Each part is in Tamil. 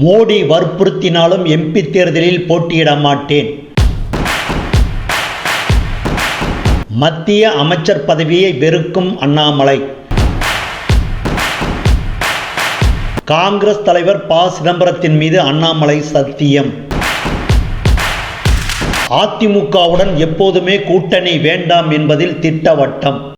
மோடி வற்புறுத்தினாலும் எம்பி தேர்தலில் போட்டியிட மாட்டேன். மத்திய அமைச்சர் பதவியை வெறுக்கும் அண்ணாமலை. காங்கிரஸ் தலைவர் ப. சிதம்பரத்தின் மீது அண்ணாமலை சத்தியம். அதிமுகவுடன் எப்போதுமே கூட்டணி வேண்டாம் என்பதில் திட்டவட்டம்.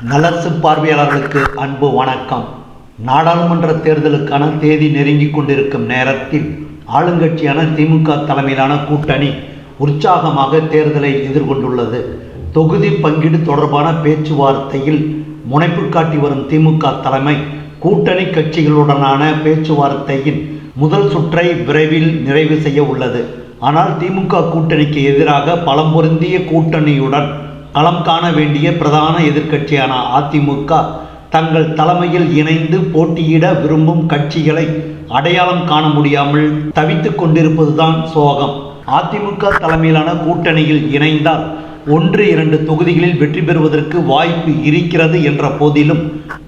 நலசு பார்வையாளர்களுக்கு அன்பு வணக்கம். நாடாளுமன்ற தேர்தலுக்கான தேதி நெருங்கிக் கொண்டிருக்கும் நேரத்தில் ஆளுங்கட்சியான திமுக தலைமையிலான கூட்டணி உற்சாகமாக தேர்தலை எதிர்கொண்டுள்ளது. தொகுதி பங்கீடு தொடர்பான பேச்சுவார்த்தையில் முனைப்பு காட்டி வரும் திமுக தலைமை கூட்டணி கட்சிகளுடனான பேச்சுவார்த்தையின் முதல் சுற்றை விரைவில் நிறைவு செய்ய உள்ளது. ஆனால் திமுக கூட்டணிக்கு எதிராக பலம் பொருந்திய கூட்டணியுடன் களம் காண வேண்டிய பிரதான எதிர்க்கட்சியான அதிமுக தங்கள் தலைமையில் இணைந்து போட்டியிட விரும்பும் கட்சிகளை அடையாளம் காண முடியாமல் தவித்துக் கொண்டிருப்பதுதான் சோகம். அதிமுக தலைமையிலான கூட்டணியில் இணைந்தால் ஒன்று இரண்டு தொகுதிகளில் வெற்றி பெறுவதற்கு வாய்ப்பு இருக்கிறது என்ற போதிலும்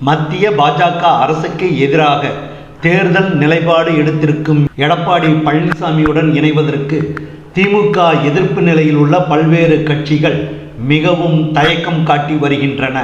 மத்திய பாஜக அரசுக்கு எதிராக தேர்தல் நிலைப்பாடு எடுத்திருக்கும் எடப்பாடி பழனிசாமியுடன் இணைவதற்கு திமுக எதிர்ப்பு நிலையில் உள்ள பல்வேறு கட்சிகள் மிகவும் தயக்கம் காட்டி வருகின்றன.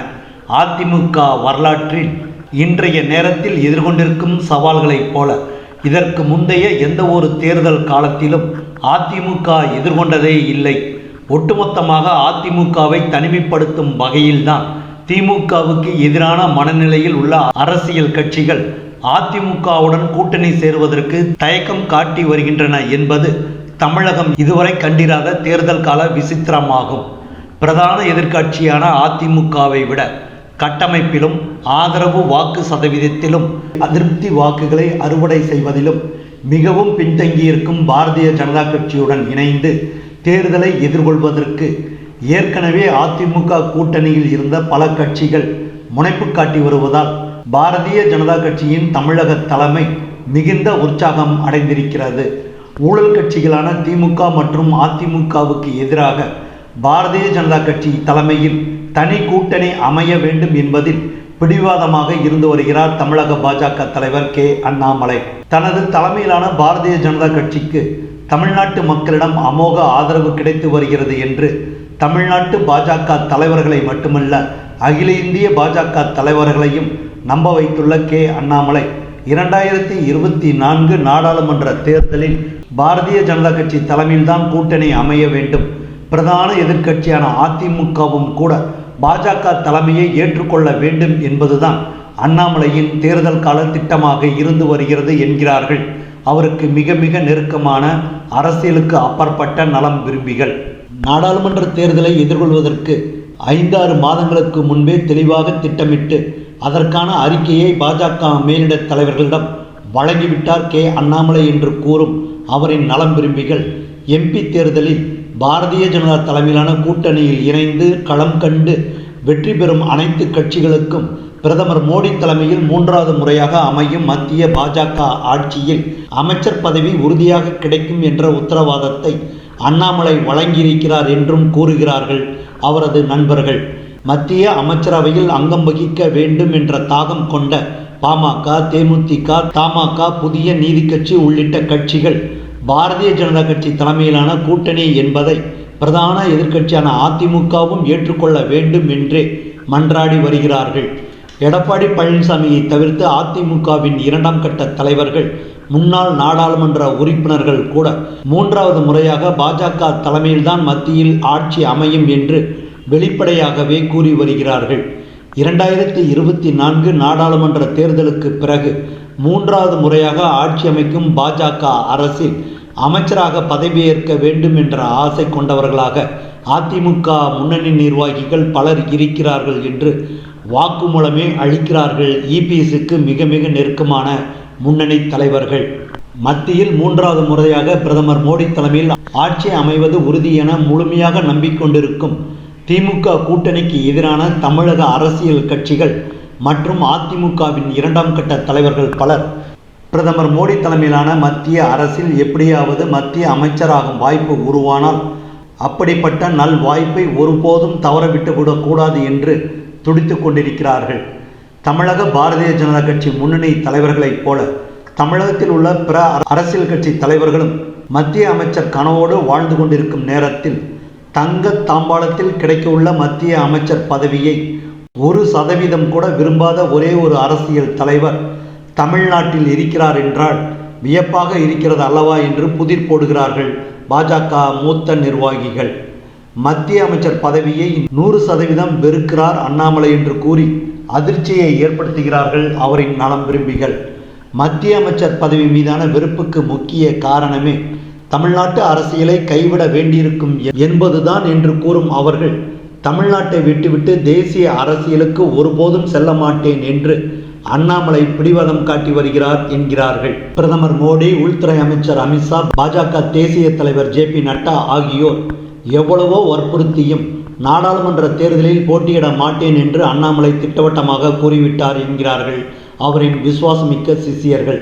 அதிமுக வரலாற்றில் இன்றைய நேரத்தில் எதிர்கொண்டிருக்கும் சவால்களைப் போல இதற்கு முந்தைய எந்த ஒரு தேர்தல் காலத்திலும் அதிமுக எதிர்கொண்டதே இல்லை. ஒட்டுமொத்தமாக அதிமுகவை தனிமைப்படுத்தும் வகையில்தான் திமுகவுக்கு எதிரான மனநிலையில் உள்ள அரசியல் கட்சிகள் அதிமுகவுடன் கூட்டணி சேருவதற்கு தயக்கம் காட்டி வருகின்றன என்பது தமிழகம் இதுவரை கண்டிராத தேர்தல் கால விசித்திரமாகும். பிரதான எதிர்க்கட்சியான அதிமுகவை விட கட்டமைப்பிலும் ஆதரவு வாக்கு சதவீதத்திலும் அதிருப்தி வாக்குகளை அறுவடை செய்வதிலும் மிகவும் பின்தங்கியிருக்கும் பாரதிய ஜனதா கட்சியுடன் இணைந்து தேர்தலை எதிர்கொள்வதற்கு ஏற்கனவே அதிமுக கூட்டணியில் இருந்த பல கட்சிகள் முனைப்பு காட்டி வருவதால் பாரதிய ஜனதா கட்சியின் தமிழக தலைமை மிகுந்த உற்சாகம் அடைந்திருக்கிறது. ஊழல் கட்சிகளான திமுக மற்றும் அதிமுகவுக்கு எதிராக பாரதிய ஜனதா கட்சி தலைமையில் தனி கூட்டணி அமைய வேண்டும் என்பதில் பிடிவாதமாக இருந்து வருகிறார் தமிழக பாஜக தலைவர் கே. அண்ணாமலை. தனது தலைமையிலான பாரதிய ஜனதா கட்சிக்கு தமிழ்நாட்டு மக்களிடம் அமோக ஆதரவு கிடைத்து வருகிறது என்று தமிழ்நாட்டு பாஜக தலைவர்களை மட்டுமல்ல அகில இந்திய பாஜக தலைவர்களையும் நம்ப வைத்துள்ள கே. அண்ணாமலை இரண்டாயிரத்தி இருபத்தி நான்கு நாடாளுமன்ற தேர்தலில் பாரதிய ஜனதா கட்சி தலைமையில்தான் கூட்டணி அமைய வேண்டும். பிரதான எதிர்க்கட்சியான அதிமுகவும் கூட பாஜக தலைமையை ஏற்றுக்கொள்ள வேண்டும் என்பதுதான் அண்ணாமலையின் தேர்தல் கால திட்டமாக இருந்து வருகிறது என்கிறார்கள். அவருக்கு மிக மிக நெருக்கமான அரசியலுக்கு அப்பாற்பட்ட நலம் விரும்பிகள். நாடாளுமன்ற தேர்தலை எதிர்கொள்வதற்கு ஐந்தாறு மாதங்களுக்கு முன்பே தெளிவாக திட்டமிட்டு அதற்கான அறிக்கையை பாஜக மேலிட தலைவர்களிடம் வழங்கிவிட்டார் கே. அண்ணாமலை என்று கூறும் அவரின் நலம் விரும்பிகள். எம்பி தேர்தலில் பாரதிய ஜனதா தலைமையிலான கூட்டணியில் இணைந்து களம் கண்டு வெற்றி பெறும் அனைத்து கட்சிகளுக்கும் பிரதமர் மோடி தலைமையில் மூன்றாவது முறையாக அமையும் மத்திய பாஜக ஆட்சியில் அமைச்சர் பதவி உறுதியாக கிடைக்கும் என்ற உத்தரவாதத்தை அண்ணாமலை வழங்கியிருக்கிறார் என்றும் கூறுகிறார்கள் அவரது நண்பர்கள். மத்திய அமைச்சரவையில் அங்கம் வகிக்க வேண்டும் என்ற தாகம் கொண்ட பாமக தேமுதிக தமாக புதிய நீதி கட்சி உள்ளிட்ட கட்சிகள் பாரதிய ஜனதா கட்சி தலைமையிலான கூட்டணி என்பதை பிரதான எதிர்க்கட்சியான அதிமுகவும் ஏற்றுக்கொள்ள வேண்டும் என்றே மன்றாடி வருகிறார்கள். எடப்பாடி பழனிசாமியை தவிர்த்து அதிமுகவின் இரண்டாம் கட்ட தலைவர்கள் முன்னாள் நாடாளுமன்ற உறுப்பினர்கள் கூட மூன்றாவது முறையாக பாஜக தலைமையில்தான் மத்தியில் ஆட்சி அமையும் என்று வெளிப்படையாகவே கூறி வருகிறார்கள். இரண்டாயிரத்தி இருபத்தி நான்கு நாடாளுமன்ற தேர்தலுக்கு பிறகு மூன்றாவது முறையாக ஆட்சி அமைக்கும் பாஜக அரசில் அமைச்சராக பதவியேற்க வேண்டும் என்ற ஆசை கொண்டவர்களாக அதிமுக முன்னணி நிர்வாகிகள் பலர் இருக்கிறார்கள் என்று வாக்குமூலமே அளிக்கிறார்கள். இபிஎஸ்க்கு மிக மிக நெருக்கமான முன்னணி தலைவர்கள். மத்தியில் மூன்றாவது முறையாக பிரதமர் மோடி தலைமையில் ஆட்சி அமைவது உறுதி என முழுமையாக நம்பிக்கொண்டிருக்கும் திமுக கூட்டணிக்கு எதிரான தமிழக அரசியல் கட்சிகள் மற்றும் அதிமுகவின் இரண்டாம் கட்ட தலைவர்கள் பலர் பிரதமர் மோடி தலைமையிலான மத்திய அரசில் எப்படியாவது மத்திய அமைச்சராகும் வாய்ப்பு உருவானால் அப்படிப்பட்ட நல் வாய்ப்பை ஒருபோதும் தவறவிட்டுவிடக்கூடாது என்று துடித்து கொண்டிருக்கிறார்கள். தமிழக பாரதிய ஜனதா கட்சி முன்னணி தலைவர்களைப் போல தமிழகத்தில் உள்ள பிற அரசியல் கட்சி தலைவர்களும் மத்திய அமைச்சர் கனவோடு வாழ்ந்து கொண்டிருக்கும் நேரத்தில் தங்க தாம்பாளத்தில் கிடைக்கவுள்ள மத்திய அமைச்சர் பதவியை ஒரு சதவீதம் கூட விரும்பாத ஒரே ஒரு அரசியல் தலைவர் தமிழ்நாட்டில் இருக்கிறார் என்றால் வியப்பாக இருக்கிறது அல்லவா என்று புதிர் போடுகிறார்கள் பாஜக மூத்த நிர்வாகிகள். மத்திய அமைச்சர் பதவியை நூறு சதவீதம் வெறுக்கிறார் அண்ணாமலை என்று கூறி அதிர்ச்சியை ஏற்படுத்துகிறார்கள் அவரின் நலம் விரும்பிகள். மத்திய அமைச்சர் பதவி மீதான வெறுப்புக்கு முக்கிய காரணமே தமிழ்நாட்டு அரசியலை கைவிட வேண்டியிருக்கும் என்பதுதான் என்று கூறும் அவர்கள் தமிழ்நாட்டை விட்டுவிட்டு தேசிய அரசியலுக்கு ஒருபோதும் செல்ல மாட்டேன் என்று அண்ணாமலை பிடிவாதம் காட்டி வருகிறார் என்கிறார்கள். பிரதமர் மோடி உள்துறை அமைச்சர் அமித்ஷா பாஜக தேசிய தலைவர் ஜே பி நட்டா ஆகியோர் எவ்வளவோ வற்புறுத்தியும் நாடாளுமன்ற தேர்தலில் போட்டியிட மாட்டேன் என்று அண்ணாமலை திட்டவட்டமாக கூறிவிட்டார் என்கிறார்கள் அவரின் விசுவாசமிக்க சிஷியர்கள்.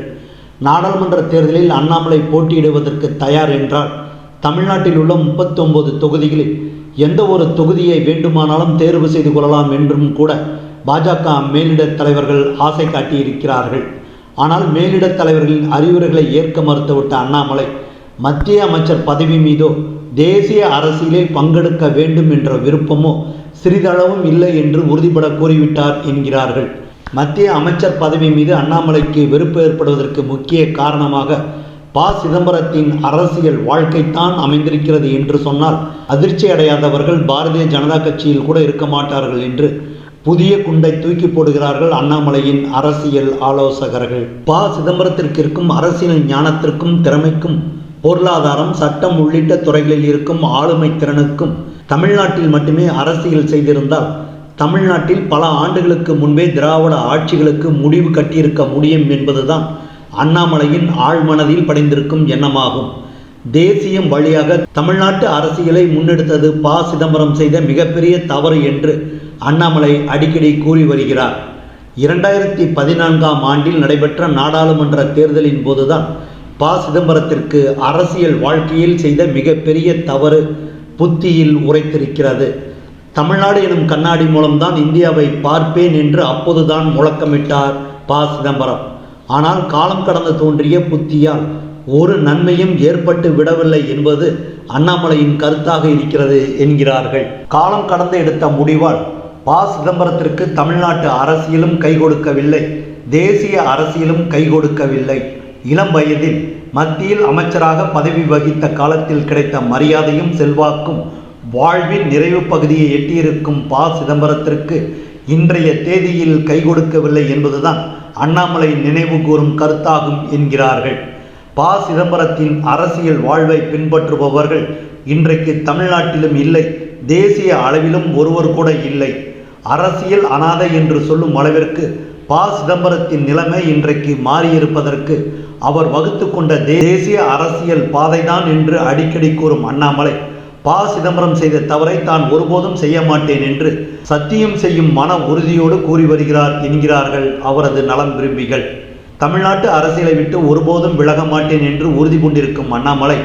நாடாளுமன்ற தேர்தலில் அண்ணாமலை போட்டியிடுவதற்கு தயார் என்றால் தமிழ்நாட்டில் உள்ள முப்பத்தி ஒன்பது தொகுதிகளில் எந்த ஒரு தொகுதியை வேண்டுமானாலும் தேர்வு செய்து கொள்ளலாம் என்றும் கூட பாஜக மேலிட தலைவர்கள் ஆசை காட்டியிருக்கிறார்கள். ஆனால் மேலிட தலைவர்களின் அறிவுரைகளை ஏற்க மறுத்துவிட்ட அண்ணாமலை மத்திய அமைச்சர் பதவி மீதோ தேசிய அரசியலில் பங்கெடுக்க வேண்டும் என்ற விருப்பமோ சிறிதளவும் இல்லை என்று உறுதிபட கூறிவிட்டார் என்கிறார்கள். மத்திய அமைச்சர் பதவி மீது அண்ணாமலைக்கு வெறுப்பு ஏற்படுவதற்கு முக்கிய காரணமாக ப. சிதம்பரத்தின் அரசியல் வாழ்க்கைத்தான் அமைந்திருக்கிறது என்று சொன்னால் அதிர்ச்சி அடையாதவர்கள் பாரதிய ஜனதா கட்சியில் கூட இருக்க மாட்டார்கள் என்று புதிய குண்டை தூக்கி போடுகிறார்கள் அண்ணாமலையின் அரசியல் ஆலோசகர்கள். ப. சிதம்பரத்திற்கு இருக்கும் அரசியல் ஞானத்திற்கும் திறமைக்கும் பொருளாதாரம் சட்டம் உள்ளிட்ட துறைகளில் இருக்கும் ஆளுமை திறனுக்கும் தமிழ்நாட்டில் மட்டுமே அரசியல் செய்திருந்தால் தமிழ்நாட்டில் பல ஆண்டுகளுக்கு முன்பே திராவிட ஆட்சிகளுக்கு முடிவு கட்டியிருக்க முடியும் என்பதுதான் அண்ணாமலையின் ஆழ்மனதில் படைந்திருக்கும் எண்ணமாகும். தேசியம் வழியாக தமிழ்நாட்டு அரசியலை முன்னெடுத்தது ப. சிதம்பரம் செய்த மிகப்பெரிய தவறு என்று அண்ணாமலை அடிக்கடி கூறி வருகிறார். இரண்டாயிரத்தி பதினான்காம் ஆண்டில் நடைபெற்ற நாடாளுமன்ற தேர்தலின் போதுதான் ப. சிதம்பரத்திற்கு அரசியல் வாழ்க்கையில் செய்த மிகப்பெரிய தவறு புத்தியில் உரைத்திருக்கிறது. தமிழ்நாடு எனும் கண்ணாடி மூலம்தான் இந்தியாவை பார்ப்பேன் என்று அப்போதுதான் முழக்கமிட்டார் ப. சிதம்பரம். ஆனால் காலம் கடந்து தோன்றிய புத்தியால் ஒரு நன்மையும் ஏற்பட்டு விடவில்லை என்பது அண்ணாமலையின் கருத்தாக இருக்கிறது என்கிறார்கள். காலம் கடந்து எடுத்த முடிவால் ப சிதம்பரத்திற்கு தமிழ்நாட்டு அரசியலும் கை கொடுக்கவில்லை. தேசிய அரசியலும் கை கொடுக்கவில்லை. இளம் வயதில் மத்தியில் அமைச்சராக பதவி வகித்த காலத்தில் கிடைத்த மரியாதையும் செல்வாக்கும் வாழ்வின் நிறைவு பகுதியை எட்டியிருக்கும் ப. சிதம்பரத்திற்கு இன்றைய தேதியில் கை கொடுக்கவில்லை என்பதுதான் அண்ணாமலை நினைவு கூறும் கருத்தாகும் என்கிறார்கள். ப. சிதம்பரத்தின் அரசியல் வாழ்வை பின்பற்றுபவர்கள் இன்றைக்கு தமிழ்நாட்டிலும் இல்லை. தேசிய அளவிலும் ஒருவர் கூட இல்லை. அரசியல் அனாதை என்று சொல்லும் அளவிற்கு ப. சிதம்பரத்தின் நிலைமை இன்றைக்கு மாறியிருப்பதற்கு அவர் வகுத்து கொண்ட தேசிய அரசியல் பாதைதான் என்று அடிக்கடி கூறும் அண்ணாமலை ப. சிதம்பரம் செய்த தவறை தான் ஒருபோதும் செய்ய மாட்டேன் என்று சத்தியம் செய்யும் மன உறுதியோடு கூறி வருகிறார் என்கிறார்கள் அவரது நலம் விரும்பிகள். தமிழ்நாட்டு அரசியலை விட்டு ஒருபோதும் விலக மாட்டேன் என்று உறுதி கொண்டிருக்கும் அண்ணாமலை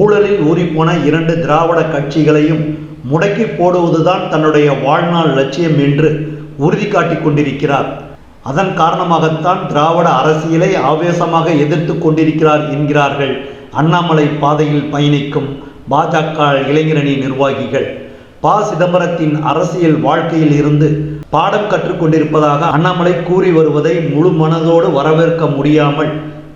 ஊழலில் ஊறிப்போன இரண்டு திராவிட கட்சிகளையும் முடக்கி போடுவதுதான் தன்னுடைய வாழ்நாள் லட்சியம் என்று உறுதி காட்டிக் கொண்டிருக்கிறார். அதன் காரணமாகத்தான் திராவிட அரசியலை ஆவேசமாக எதிர்த்து கொண்டிருக்கிறார் என்கிறார்கள் அண்ணாமலை பாதையில் பயணிக்கும் பாஜக இளைஞரணி நிர்வாகிகள். ப. சிதம்பரத்தின் அரசியல் வாழ்க்கையில் இருந்து பாடம் கற்றுக்கொண்டிருப்பதாக அண்ணாமலை கூறி வருவதை முழு மனதோடு வரவேற்க முடியாமல்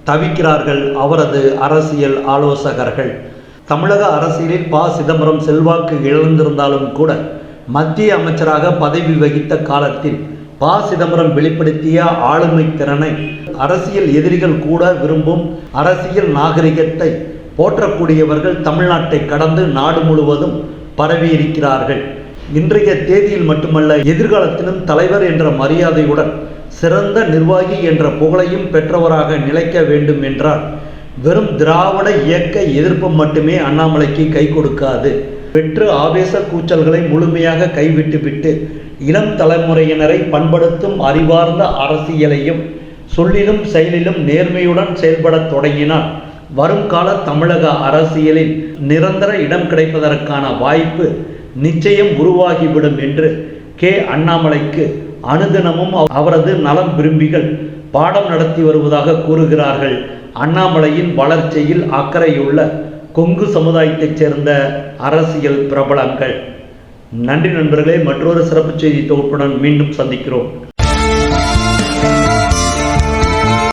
தவிக்கிறார்கள் அவரது அரசியல் ஆலோசகர்கள். தமிழக அரசியலில் ப. சிதம்பரம் செல்வாக்கு இழந்திருந்தாலும் கூட மத்திய அமைச்சராக பதவி வகித்த காலத்தில் ப. சிதம்பரம் வெளிப்படுத்திய ஆளுமை திறனை அரசியல் எதிரிகள் கூட விரும்பும் அரசியல் நாகரிகத்தை போற்றக்கூடியவர்கள் தமிழ்நாட்டை கடந்து நாடு முழுவதும் பரவியிருக்கிறார்கள். இன்றைய தேதியில் மட்டுமல்ல எதிர்காலத்திலும் தலைவர் என்ற மரியாதையுடன் சிறந்த நிர்வாகி என்ற புகழையும் பெற்றவராக நிலைக்க வேண்டும் என்றால் வெறும் திராவிட இயக்க எதிர்ப்பு மட்டுமே அண்ணாமலைக்கு கை கொடுக்காது. பெற்று ஆவேச கூச்சல்களை முழுமையாக கைவிட்டுவிட்டு இளம் தலைமுறையினரை பண்படுத்தும் அறிவார்ந்த அரசியலையும் சொல்லிலும் செயலிலும் நேர்மையுடன் செயல்படத் தொடங்கினால் வருங்கால தமிழக அரசியலில் நிரந்தர இடம் கிடைப்பதற்கான வாய்ப்பு நிச்சயம் உருவாகிவிடும் என்று கே. அண்ணாமலைக்கு அனுதினமும் அவரது நலம் விரும்பிகள் பாடம் நடத்தி வருவதாக கூறுகிறார்கள். அண்ணாமலையின் வளர்ச்சியில் அக்கறையுள்ள கொங்கு சமுதாயத்தைச் சேர்ந்த அரசியல் பிரபலங்கள். நன்றி நண்பர்களே மற்றொரு சிறப்பு செய்தி தொகுப்புடன் மீண்டும் சந்திக்கிறோம்.